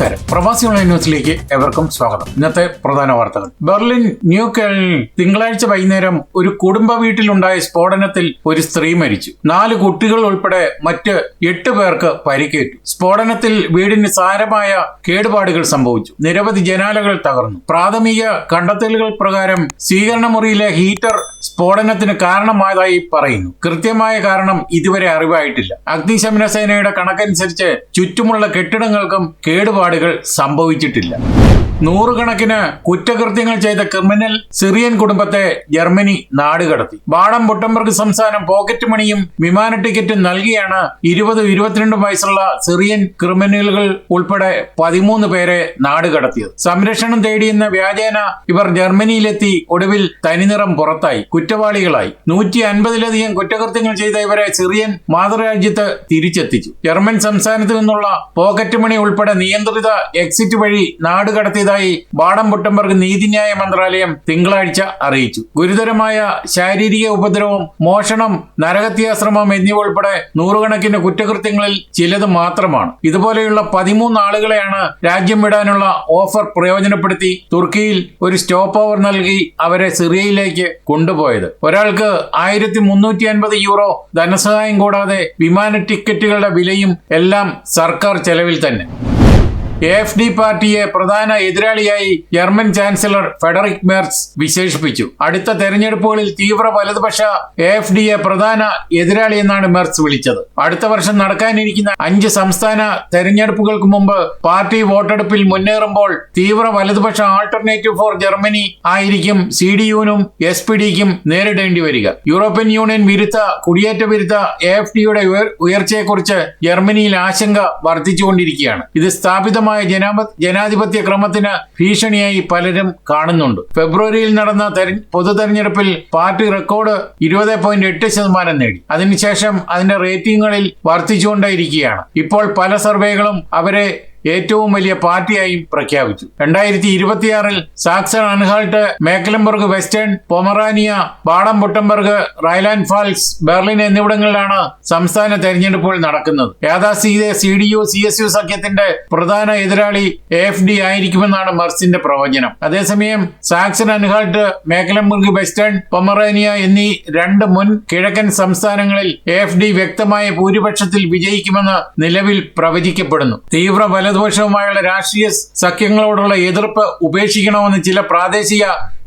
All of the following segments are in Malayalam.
നമസ്കാരം. പ്രവാസി ഓൺലൈൻ ന്യൂസിലേക്ക് എവർക്കും സ്വാഗതം. ഇന്നത്തെ പ്രധാന വാർത്തകൾ. ബെർലിൻ ന്യൂ കേളിൽ തിങ്കളാഴ്ച വൈകുന്നേരം ഒരു കുടുംബ വീട്ടിലുണ്ടായ സ്ഫോടനത്തിൽ ഒരു സ്ത്രീ മരിച്ചു. നാല് കുട്ടികൾ ഉൾപ്പെടെ മറ്റ് എട്ട് പേർക്ക് പരിക്കേറ്റു. സ്ഫോടനത്തിൽ വീടിന് സാരമായ കേടുപാടുകൾ സംഭവിച്ചു. നിരവധി ജനാലകൾ തകർന്നു. പ്രാഥമിക കണ്ടെത്തലുകൾ പ്രകാരം സ്വീകരണ മുറിയിലെ ഹീറ്റർ സ്ഫോടനത്തിന് കാരണമായതായി പറയുന്നു. കൃത്യമായ കാരണം ഇതുവരെ അറിവായിട്ടില്ല. അഗ്നിശമന സേനയുടെ കണക്കനുസരിച്ച് ചുറ്റുമുള്ള കെട്ടിടങ്ങൾക്കും കേടുപാടുകൾ സംഭവിച്ചിട്ടില്ല. നൂറുകണക്കിന് കുറ്റകൃത്യങ്ങൾ ചെയ്ത ക്രിമിനൽ സിറിയൻ കുടുംബത്തെ ജർമ്മനി നാടുകടത്തി ബാഡം ബുട്ടംബർഗ് സംസ്ഥാനം പോക്കറ്റ് മണിയും വിമാന ടിക്കറ്റും നൽകിയാണ് ഇരുപത് ഇരുപത്തിരണ്ടും വയസ്സുള്ള സിറിയൻ ക്രിമിനലുകൾ ഉൾപ്പെടെ പതിമൂന്ന് പേരെ നാടുകടത്തിയത് സംരക്ഷണം തേടിയെന്ന വ്യാജേന ഇവർ ജർമ്മനിയിലെത്തി ഒടുവിൽ തനിനിറം പുറത്തായി. കുറ്റവാളികളായി. നൂറ്റി അൻപതിലധികം കുറ്റകൃത്യങ്ങൾ ചെയ്ത ഇവരെ സിറിയൻ മാതൃരാജ്യത്ത് തിരിച്ചെത്തിച്ചു. ജർമ്മൻ സംസ്ഥാനത്ത് നിന്നുള്ള പോക്കറ്റ് മണി ഉൾപ്പെടെ നിയന്ത്രിത എക്സിറ്റ് വഴി നാടുകടത്തിയതായി ബാഡം പുട്ടംബർഗ് നീതിന്യായ മന്ത്രാലയം തിങ്കളാഴ്ച അറിയിച്ചു. ഗുരുതരമായ ശാരീരിക ഉപദ്രവം മോഷണം നരഹത്യാശ്രമം എന്നിവ ഉൾപ്പെടെ നൂറുകണക്കിന് കുറ്റകൃത്യങ്ങളിൽ ചിലത് മാത്രമാണ്. ഇതുപോലെയുള്ള പതിമൂന്ന് ആളുകളെയാണ് രാജ്യം വിടാനുള്ള ഓഫർ പ്രയോജനപ്പെടുത്തി തുർക്കിയിൽ ഒരു സ്റ്റോപ്പ് ഓവർ നൽകി അവരെ സിറിയയിലേക്ക് കൊണ്ടുപോയത് ഒരാൾക്ക് ആയിരത്തി മുന്നൂറ്റി അൻപത് യൂറോ ധനസഹായം കൂടാതെ വിമാന ടിക്കറ്റുകളുടെ വിലയും എല്ലാം സർക്കാർ ചെലവിൽ തന്നെ. എഫ് ഡി പാർട്ടിയെ പ്രധാന എതിരാളിയായി ജർമ്മൻ ചാൻസലർ ഫെഡറിക് മെർസ് വിശേഷിപ്പിച്ചു. അടുത്ത തെരഞ്ഞെടുപ്പുകളിൽ തീവ്ര വലതുപക്ഷ എഫ് ഡിയെ പ്രധാന എതിരാളി എന്നാണ് മെർസ് വിളിച്ചത്. അടുത്ത വർഷം നടക്കാനിരിക്കുന്ന അഞ്ച് സംസ്ഥാന തെരഞ്ഞെടുപ്പുകൾക്ക് മുമ്പ് പാർട്ടി വോട്ടെടുപ്പിൽ മുന്നേറുമ്പോൾ തീവ്ര വലതുപക്ഷ ആൾട്ടർനേറ്റീവ് ഫോർ ജർമ്മനി ആയിരിക്കും സി ഡി യുനും എസ് പി ഡിക്കും നേരിടേണ്ടി വരിക. യൂറോപ്യൻ യൂണിയൻ വിരുദ്ധ കുടിയേറ്റ വിരുദ്ധ എഫ് ഡിയുടെ ഉയർച്ചയെക്കുറിച്ച് ജർമ്മനിയിൽ ആശങ്ക വർദ്ധിച്ചുകൊണ്ടിരിക്കുകയാണ്. ഇത് സ്ഥാപിതമായ ജനാപ ജനാധിപത്യ ക്രമത്തിന് ഭീഷണിയായി പലരും കാണുന്നുണ്ട്. ഫെബ്രുവരിയിൽ നടന്ന പൊതു തെരഞ്ഞെടുപ്പിൽ പാർട്ടി റെക്കോർഡ് ഇരുപത് പോയിന്റ് എട്ട് ശതമാനം നേടി. അതിനുശേഷം അതിന്റെ റേറ്റിംഗുകളിൽ വർദ്ധിച്ചുകൊണ്ടേയിരിക്കുകയാണ്. ഇപ്പോൾ പല സർവേകളും അവരെ ഏറ്റവും വലിയ പാർട്ടിയായും പ്രഖ്യാപിച്ചു. രണ്ടായിരത്തി ഇരുപത്തിയാറിൽ Saxony Anhalt Mecklenburg Western Pomerania Baden Wurttemberg Rhineland Pfalz Berlin എന്നിവിടങ്ങളിലാണ് സംസ്ഥാന തെരഞ്ഞെടുപ്പുകൾ നടക്കുന്നത്. യാഥാസ്ഥിതിക C D U C S U സഖ്യത്തിന്റെ പ്രധാന എതിരാളി എഫ് ഡി ആയിരിക്കുമെന്നാണ് മർസിന്റെ പ്രവചനം. അതേസമയം സാക്സൺ അൻഹാൾട്ട് മേക്കലംബർഗ് വെസ്റ്റേൺ പൊമറാനിയ എന്നീ രണ്ട് മുൻ കിഴക്കൻ സംസ്ഥാനങ്ങളിൽ എഫ് ഡി വ്യക്തമായ ഭൂരിപക്ഷത്തിൽ വിജയിക്കുമെന്ന് നിലവിൽ പ്രവചിക്കപ്പെടുന്നു. തീവ്ര വലതുപക്ഷവുമായുള്ള രാഷ്ട്രീയ സഖ്യങ്ങളോടുള്ള എതിർപ്പ് ഉപേക്ഷിക്കണമെന്ന് ചില പ്രാദേശിക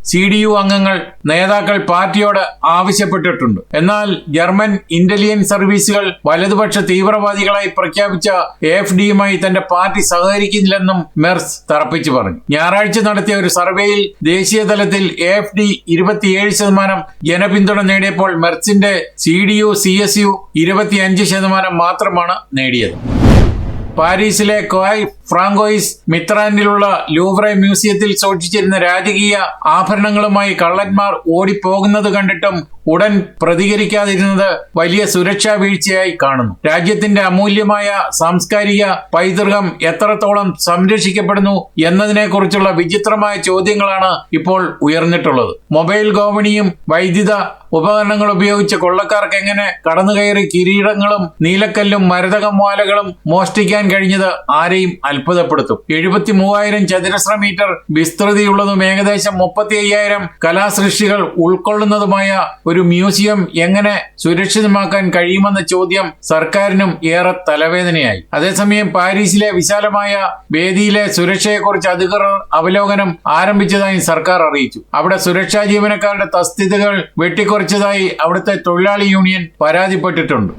സി ഡി യു അംഗങ്ങൾ നേതാക്കൾ പാർട്ടിയോട് ആവശ്യപ്പെട്ടിട്ടുണ്ട്. എന്നാൽ ജർമ്മൻ ഇന്റലിജൻസ് സർവീസുകൾ വലതുപക്ഷ തീവ്രവാദികളായി പ്രഖ്യാപിച്ച എഫ് ഡിയുമായി തന്റെ പാർട്ടി സഹകരിക്കുന്നില്ലെന്നും മെർസ് തറപ്പിച്ചു പറഞ്ഞു. ഞായറാഴ്ച നടത്തിയ ഒരു സർവേയിൽ ദേശീയ തലത്തിൽ എഫ് ഡി ഇരുപത്തിയേഴ് ശതമാനം ജനപിന്തുണ നേടിയപ്പോൾ മെർസിന്റെ C D U C S U ഇരുപത്തിയഞ്ച് ശതമാനം മാത്രമാണ് നേടിയത്. പാരീസിലെ കോയ് ഫ്രാങ്കോയിസ് മിത്രാനിലുള്ള ലൂവ്രെ മ്യൂസിയത്തിൽ സൂക്ഷിച്ചിരുന്ന രാജകീയ ആഭരണങ്ങളുമായി കള്ളന്മാർ ഓടിപ്പോകുന്നത് കണ്ടിട്ടും ഉടൻ പ്രതികരിക്കാതിരുന്നത് വലിയ സുരക്ഷാ വീഴ്ചയായി കാണുന്നു. രാജ്യത്തിന്റെ അമൂല്യമായ സാംസ്കാരിക പൈതൃകം എത്രത്തോളം സംരക്ഷിക്കപ്പെടുന്നു എന്നതിനെക്കുറിച്ചുള്ള വിചിത്രമായ ചോദ്യങ്ങളാണ് ഇപ്പോൾ ഉയർന്നിട്ടുള്ളത്. മൊബൈൽ ഗോവണിയും വൈദ്യുത ഉപകരണങ്ങൾ ഉപയോഗിച്ച് കൊള്ളക്കാർക്ക് എങ്ങനെ കടന്നുകയറി കിരീടങ്ങളും നീലക്കല്ലും മരതകമാലകളും മോഷ്ടിക്കാൻ കഴിഞ്ഞത് ആരെയും അത്ഭുതപ്പെടുത്തും. എഴുപത്തി മൂവായിരം ചതുരശ്ര മീറ്റർ വിസ്തൃതിയുള്ളതും ഏകദേശം മുപ്പത്തി അയ്യായിരം കലാസൃഷ്ടികൾ ഉൾക്കൊള്ളുന്നതുമായ ഒരു മ്യൂസിയം എങ്ങനെ സുരക്ഷിതമാക്കാൻ കഴിയുമെന്ന ചോദ്യം സർക്കാരിനും ഏറെ തലവേദനയായി. അതേസമയം പാരീസിലെ വിശാലമായ വേദിയിലെ സുരക്ഷയെക്കുറിച്ച് അധികൃതർ അവലോകനം ആരംഭിച്ചതായി സർക്കാർ അറിയിച്ചു. അവിടെ സുരക്ഷാ ജീവനക്കാരുടെ തസ്തികകൾ വെട്ടിക്കുറച്ചതായി അവിടുത്തെ തൊഴിലാളി യൂണിയൻ പരാതിപ്പെട്ടിട്ടുണ്ട്.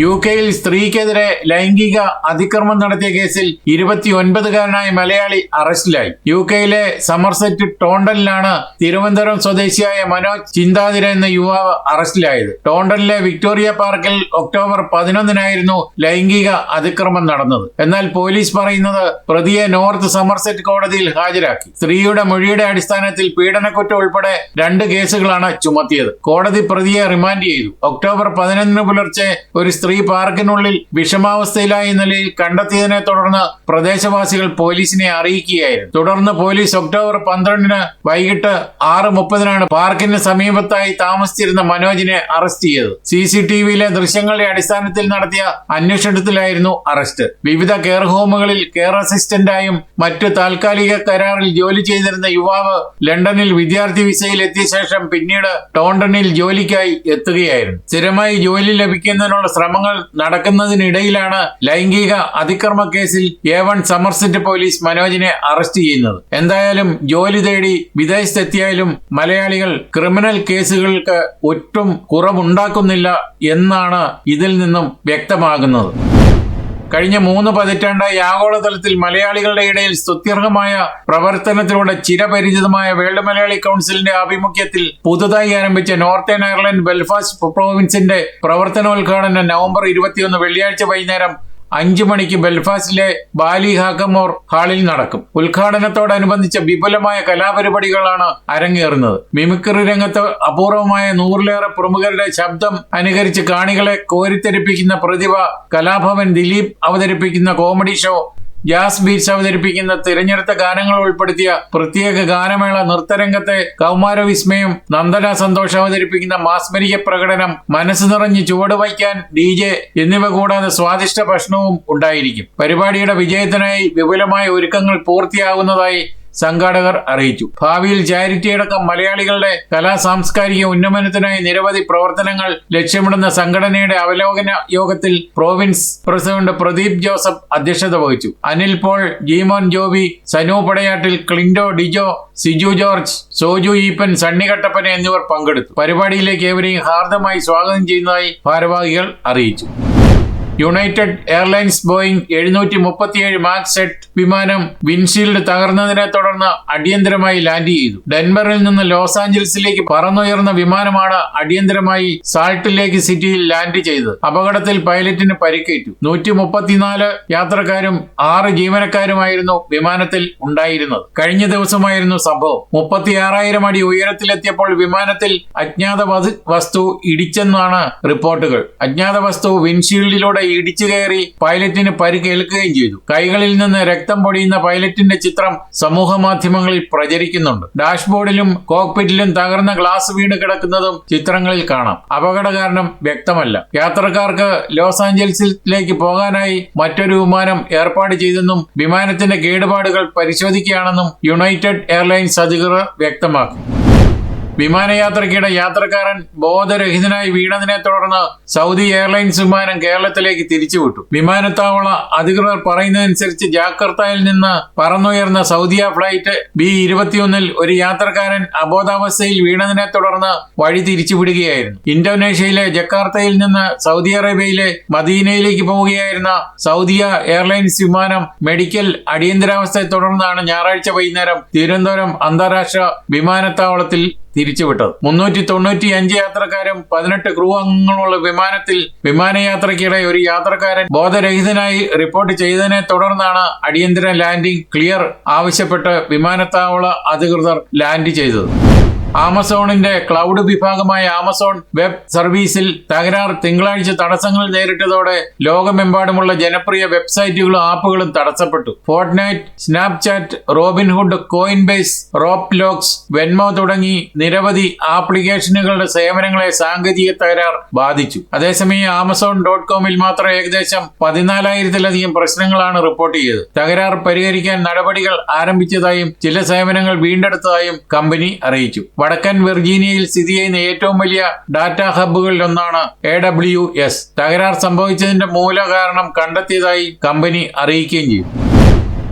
യു കെയിൽ സ്ത്രീക്കെതിരെ ലൈംഗിക അതിക്രമം നടത്തിയ കേസിൽ ഇരുപത്തിയൊൻപതുകാരനായ മലയാളി അറസ്റ്റിലായി. യു കെയിലെ സമർസെറ്റ് ടോണ്ടനിലാണ് തിരുവനന്തപുരം സ്വദേശിയായ മനോജ് ചിന്താതിര എന്ന യുവാവ് അറസ്റ്റിലായത്. ടോണ്ടനിലെ വിക്ടോറിയ പാർക്കിൽ ഒക്ടോബർ പതിനൊന്നിനായിരുന്നു ലൈംഗിക അതിക്രമം നടന്നത്. എന്നാൽ പോലീസ് പറയുന്നത് പ്രതിയെ നോർത്ത് സമർസെറ്റ് കോടതിയിൽ ഹാജരാക്കി. സ്ത്രീയുടെ മൊഴിയുടെ അടിസ്ഥാനത്തിൽ പീഡനക്കുറ്റം ഉൾപ്പെടെ രണ്ട് കേസുകളാണ് ചുമത്തിയത്. കോടതി പ്രതിയെ റിമാൻഡ് ചെയ്തു. ഒക്ടോബർ പതിനൊന്നിന് പുലർച്ചെ ഒരു സ്ത്രീ സ്ത്രീ പാർക്കിനുള്ളിൽ വിഷമാവസ്ഥയിലായ നിലയിൽ കണ്ടെത്തിയതിനെ തുടർന്ന് പ്രദേശവാസികൾ പോലീസിനെ അറിയിക്കുകയായിരുന്നു. തുടർന്ന് പോലീസ് ഒക്ടോബർ പന്ത്രണ്ടിന് വൈകിട്ട് ആറ് മുപ്പതിനാണ് പാർക്കിന് സമീപത്തായി താമസിച്ചിരുന്ന മനോജിനെ അറസ്റ്റ് ചെയ്തത്. സി സി ടി വിയിലെ ദൃശ്യങ്ങളുടെ അടിസ്ഥാനത്തിൽ നടത്തിയ അന്വേഷണത്തിലായിരുന്നു അറസ്റ്റ്. വിവിധ കെയർ ഹോമുകളിൽ കെയർ അസിസ്റ്റന്റായും മറ്റു താൽക്കാലിക കരാറിൽ ജോലി ചെയ്തിരുന്ന യുവാവ് ലണ്ടനിൽ വിദ്യാർത്ഥി വിസയിൽ എത്തിയ ശേഷം പിന്നീട് ടോണ്ടണിൽ ജോലിക്കായി എത്തുകയായിരുന്നു. സ്ഥിരമായി ജോലി ലഭിക്കുന്നതിനുള്ള ശ്രമങ്ങൾ നടക്കുന്നതിനിടയിലാണ് ലൈംഗിക അതിക്രമ കേസിൽ എ വൺ സമർസെറ്റ് പോലീസ് മനോജിനെ അറസ്റ്റ് ചെയ്യുന്നത്. എന്തായാലും ജോലി തേടി വിദേശത്തെത്തിയാലും മലയാളികൾ ക്രിമിനൽ കേസുകൾക്ക് ഒട്ടും കുറവുണ്ടാക്കുന്നില്ല എന്നാണ് ഇതിൽ നിന്നും വ്യക്തമാകുന്നത്. കഴിഞ്ഞ മൂന്ന് പതിറ്റാണ്ടായി ആഗോളതലത്തിൽ മലയാളികളുടെ ഇടയിൽ സ്തുത്യർഹമായ പ്രവർത്തനത്തിലൂടെ ചിരപരിചിതമായ വേൾഡ് മലയാളി കൗൺസിലിന്റെ ആഭിമുഖ്യത്തിൽ പുതുതായി ആരംഭിച്ച നോർത്തേൺ അയർലൻഡ് ബെൽഫാസ്റ്റ് പ്രൊവിൻസിന്റെ പ്രവർത്തനോദ്ഘാടനം നവംബർ ഇരുപത്തിയൊന്ന് വെള്ളിയാഴ്ച വൈകുന്നേരം അഞ്ചു മണിക്ക് ബെൽഫാസ്റ്റിലെ ബാലി ഹാക്കമോർ ഹാളിൽ നടക്കും. ഉദ്ഘാടനത്തോടനുബന്ധിച്ച വിപുലമായ കലാപരിപാടികളാണ് അരങ്ങേറുന്നത്. മിമിക്രി രംഗത്ത് അപൂർവമായ നൂറിലേറെ പ്രമുഖരുടെ ശബ്ദം അനുകരിച്ച് കാണികളെ കോരിത്തെരിപ്പിക്കുന്ന പ്രതിഭ കലാഭവൻ ദിലീപ് അവതരിപ്പിക്കുന്ന കോമഡി ഷോ ജാസ് ബീച്ച് അവതരിപ്പിക്കുന്ന തിരഞ്ഞെടുത്ത ഗാനങ്ങൾ ഉൾപ്പെടുത്തിയ പ്രത്യേക ഗാനമേള നൃത്തരംഗത്തെ കൗമാര വിസ്മയം നന്ദന സന്തോഷം അവതരിപ്പിക്കുന്ന മാസ്മരിക പ്രകടനം മനസ്സ് നിറഞ്ഞ് ചുവട് വയ്ക്കാൻ ഡി ജെ എന്നിവ കൂടാതെ സ്വാദിഷ്ട ഭക്ഷണവും ഉണ്ടായിരിക്കും. പരിപാടിയുടെ വിജയത്തിനായി വിപുലമായ ഒരുക്കങ്ങൾ പൂർത്തിയാകുന്നതായി സംഘാടകർ അറിയിച്ചു. ഭാവിയിൽ ചാരിറ്റി അടക്കം മലയാളികളുടെ കലാ സാംസ്കാരിക ഉന്നമനത്തിനായി നിരവധി പ്രവർത്തനങ്ങൾ ലക്ഷ്യമിടുന്ന സംഘടനയുടെ അവലോകന യോഗത്തിൽ പ്രോവിൻസ് പ്രസിഡന്റ് പ്രദീപ് ജോസഫ് അധ്യക്ഷത വഹിച്ചു. Anil Paul Jeemon Joby Sanu Padayattil Clindo Dijo Siju George Soju Eapen Sunny Kattappana എന്നിവർ പങ്കെടുത്തു. പരിപാടിയിലേക്ക് ഏവരെയും ഹാർദമായി സ്വാഗതം ചെയ്യുന്നതായി ഭാരവാഹികൾ അറിയിച്ചു. യുണൈറ്റഡ് എയർലൈൻസ് ബോയിങ് എഴുന്നൂറ്റി മുപ്പത്തിയേഴ് മാക്സ് എട്ട് വിമാനം വിൻഷീൽഡ് തകർന്നതിനെ തുടർന്ന് അടിയന്തരമായി ലാൻഡ് ചെയ്തു. ഡെൻവറിൽ നിന്ന് ലോസ് ആഞ്ചൽസിലേക്ക് പറന്നുയർന്ന വിമാനമാണ് അടിയന്തരമായി സാൾട്ട് ലേക്ക് സിറ്റിയിൽ ലാൻഡ് ചെയ്തത്. അപകടത്തിൽ പൈലറ്റിന് പരിക്കേറ്റു. നൂറ്റി മുപ്പത്തിനാല് യാത്രക്കാരും ആറ് ജീവനക്കാരുമായിരുന്നു വിമാനത്തിൽ ഉണ്ടായിരുന്നത്. കഴിഞ്ഞ ദിവസമായിരുന്നു സംഭവം. മുപ്പത്തിയാറായിരം അടി ഉയരത്തിലെത്തിയപ്പോൾ വിമാനത്തിൽ അജ്ഞാത വസ്തു ഇടിച്ചെന്നാണ് റിപ്പോർട്ടുകൾ. അജ്ഞാത വസ്തു വിൻഷീൽഡിലൂടെ ഇടിച്ചു കയറി പൈലറ്റിന് പരിക്കേൽക്കുകയും ചെയ്തു. കൈകളിൽ നിന്ന് രക്തം പൊടിയുന്ന പൈലറ്റിന്റെ ചിത്രം സമൂഹ മാധ്യമങ്ങളിൽ പ്രചരിക്കുന്നുണ്ട്. ഡാഷ്ബോർഡിലും കോക്പിറ്റിലും തകർന്ന ഗ്ലാസ് വീണ് കിടക്കുന്നതും ചിത്രങ്ങളിൽ കാണാം. അപകട കാരണം വ്യക്തമല്ല. യാത്രക്കാർക്ക് ലോസ് ആഞ്ചൽസിലേക്ക് പോകാനായി മറ്റൊരു വിമാനം ഏർപ്പാട് ചെയ്തെന്നും വിമാനത്തിന്റെ കേടുപാടുകൾ പരിശോധിക്കുകയാണെന്നും യുണൈറ്റഡ് എയർലൈൻസ് അധികൃതർ വ്യക്തമാക്കി. വിമാനയാത്രയ്ക്കിടെ യാത്രക്കാരൻ ബോധരഹിതനായി വീണതിനെ തുടർന്ന് സൗദി എയർലൈൻസ് വിമാനം കേരളത്തിലേക്ക് തിരിച്ചുവിട്ടു. വിമാനത്താവള അധികൃതർ പറയുന്നതനുസരിച്ച് ജാക്കർത്തയിൽ നിന്ന് പറന്നുയർന്ന സൗദിയ ഫ്ലൈറ്റ് ബി ഇരുപത്തിയൊന്നിൽ ഒരു യാത്രക്കാരൻ അബോധാവസ്ഥയിൽ വീണതിനെ തുടർന്ന് വഴി തിരിച്ചുവിടുകയായിരുന്നു. ഇന്തോനേഷ്യയിലെ ജക്കാർത്തയിൽ നിന്ന് സൗദി അറേബ്യയിലെ മദീനയിലേക്ക് പോവുകയായിരുന്ന സൗദിയ എയർലൈൻസ് വിമാനം മെഡിക്കൽ അടിയന്തരാവസ്ഥയെ തുടർന്നാണ് ഞായറാഴ്ച വൈകുന്നേരം തിരുവനന്തപുരം അന്താരാഷ്ട്ര വിമാനത്താവളത്തിൽ തിരിച്ചുവിട്ടത്. മുന്നൂറ്റി തൊണ്ണൂറ്റി അഞ്ച് യാത്രക്കാരും പതിനെട്ട് ക്രൂ അംഗങ്ങളുള്ള വിമാനത്തിൽ വിമാനയാത്രയ്ക്കിടെ ഒരു യാത്രക്കാരൻ ബോധരഹിതനായി റിപ്പോർട്ട് ചെയ്തതിനെ തുടർന്നാണ് അടിയന്തര ലാൻഡിംഗ് ക്ലിയർ ആവശ്യപ്പെട്ട് വിമാനത്താവള അധികൃതർ ലാൻഡ് ചെയ്തത്. ആമസോണിന്റെ ക്ലൗഡ് വിഭാഗമായ ആമസോൺ വെബ് സർവീസിൽ തകരാർ തിങ്കളാഴ്ച തടസ്സങ്ങൾ നേരിട്ടതോടെ ലോകമെമ്പാടുമുള്ള ജനപ്രിയ വെബ്സൈറ്റുകളും ആപ്പുകളും തടസ്സപ്പെട്ടു. Fortnite Snapchat Robinhood Coinbase Roblox Venmo തുടങ്ങി നിരവധി ആപ്ലിക്കേഷനുകളുടെ സേവനങ്ങളെ സാങ്കേതിക തകരാർ ബാധിച്ചു. അതേസമയം ആമസോൺ ഡോട്ട് കോമിൽ മാത്രം ഏകദേശം പതിനാലായിരത്തിലധികം പ്രശ്നങ്ങളാണ് റിപ്പോർട്ട് ചെയ്തത്. തകരാർ പരിഹരിക്കാൻ നടപടികൾ ആരംഭിച്ചതായും ചില സേവനങ്ങൾ വീണ്ടെടുത്തതായും കമ്പനി അറിയിച്ചു. വടക്കൻ വെർജീനിയയിൽ സ്ഥിതി ചെയ്യുന്ന ഏറ്റവും വലിയ ഡാറ്റ ഹബ്ബുകളിൽ ഒന്നാണ് എ ഡബ്ല്യു എസ് തകരാർ സംഭവിച്ചതിന്റെ മൂലകാരണം കണ്ടെത്തിയതായി കമ്പനി അറിയിക്കുകയും ചെയ്തു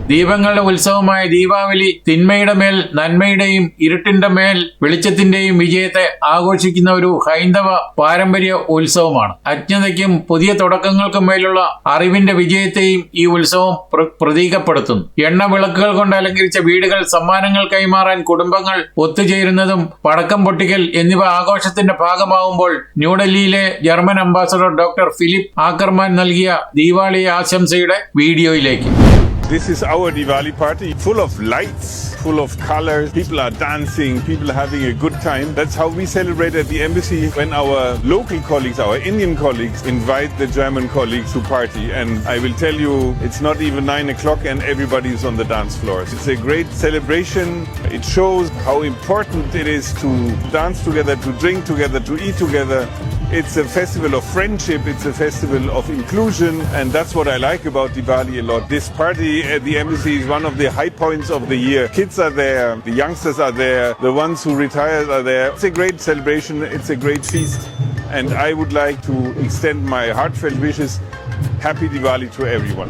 ദീപങ്ങളുടെ ഉത്സവമായ ദീപാവലി തിന്മയുടെ മേൽ നന്മയുടെയും ഇരുട്ടിന്റെ മേൽ വെളിച്ചത്തിന്റെയും വിജയത്തെ ആഘോഷിക്കുന്ന ഒരു ഹൈന്ദവ പാരമ്പര്യ ഉത്സവമാണ്. അജ്ഞതയ്ക്കും പുതിയ തുടക്കങ്ങൾക്കും മേലുള്ള അറിവിന്റെ വിജയത്തെയും ഈ ഉത്സവം പ്ര- പ്രതീകപ്പെടുത്തുന്നു. എണ്ണ വിളക്കുകൾ കൊണ്ട് അലങ്കരിച്ച വീടുകൾ സമ്മാനങ്ങൾ കൈമാറാൻ കുടുംബങ്ങൾ ഒത്തുചേരുന്നതും പടക്കം പൊട്ടിക്കൽ എന്നിവ ആഘോഷത്തിന്റെ ഭാഗമാവുമ്പോൾ ന്യൂഡൽഹിയിലെ German ambassador doctor Philipp Ackermann നൽകിയ ദീപാവലി ആശംസയുടെ വീഡിയോയിലേക്ക്. This is our Diwali party, full of lights, full of colors. People are dancing, people are having a good time. That's how we celebrate at the embassy when our local colleagues, our Indian colleagues, invite the German colleagues to party. And I will tell you, it's not even nine o'clock and everybody is on the dance floor. It's a great celebration. It shows how important it is to dance together, to drink together, to eat together. It's a festival of friendship, it's a festival of inclusion, and that's what I like about Diwali a lot. This party at the embassy is one of the high points of the year. Kids are there, the youngsters are there, the ones who retired are there. It's a great celebration, it's a great feast, and I would like to extend my heartfelt wishes. Happy Diwali to everyone.